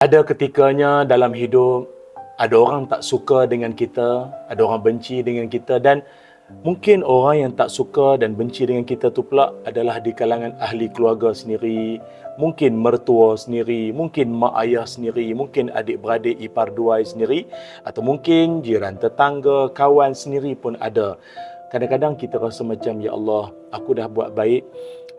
Ada ketikanya dalam hidup ada orang tak suka dengan kita, ada orang benci dengan kita dan mungkin orang yang tak suka dan benci dengan kita tu pula adalah di kalangan ahli keluarga sendiri, mungkin mertua sendiri, mungkin mak ayah sendiri, mungkin adik-beradik ipar dua sendiri atau mungkin jiran tetangga, kawan sendiri pun ada. Kadang-kadang kita rasa macam ya Allah, aku dah buat baik,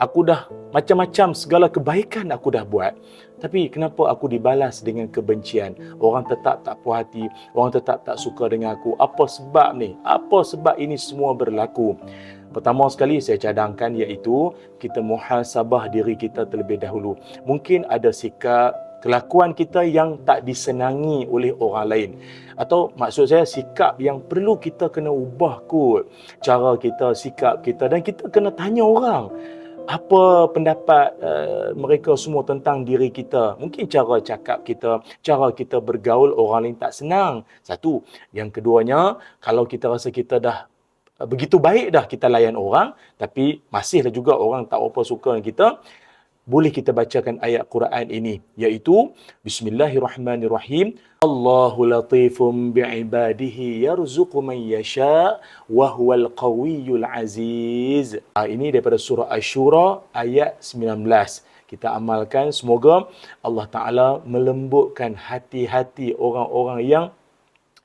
aku dah macam-macam segala kebaikan aku dah buat. Tapi kenapa aku dibalas dengan kebencian? Orang tetap tak puas hati, orang tetap tak suka dengan aku. Apa sebab ni? Apa sebab ini semua berlaku? Pertama sekali saya cadangkan iaitu kita muhasabah diri kita terlebih dahulu. Mungkin ada sikap kelakuan kita yang tak disenangi oleh orang lain atau maksud saya sikap yang perlu kita kena ubah kot cara kita sikap kita dan kita kena tanya orang apa pendapat uh, mereka semua tentang diri kita. Mungkin cara cakap kita, cara kita bergaul orang lain tak senang. Satu. Yang keduanya, kalau kita rasa kita dah uh, begitu baik dah kita layan orang, tapi masihlah juga orang tak apa suka dengan kita, boleh kita bacakan ayat Quran ini iaitu Bismillahirrahmanirrahim Allahu latifum bi'ibadihi yarzuqu man yasha wa huwal qawiyyul aziz. Ha, ini daripada surah Asy-Syura ayat 19. Kita amalkan semoga Allah Taala melembutkan hati-hati orang-orang yang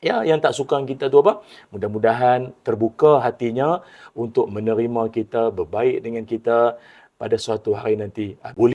ya yang tak suka kita tu apa mudah-mudahan terbuka hatinya untuk menerima kita berbaik dengan kita pada suatu hari nanti. Boleh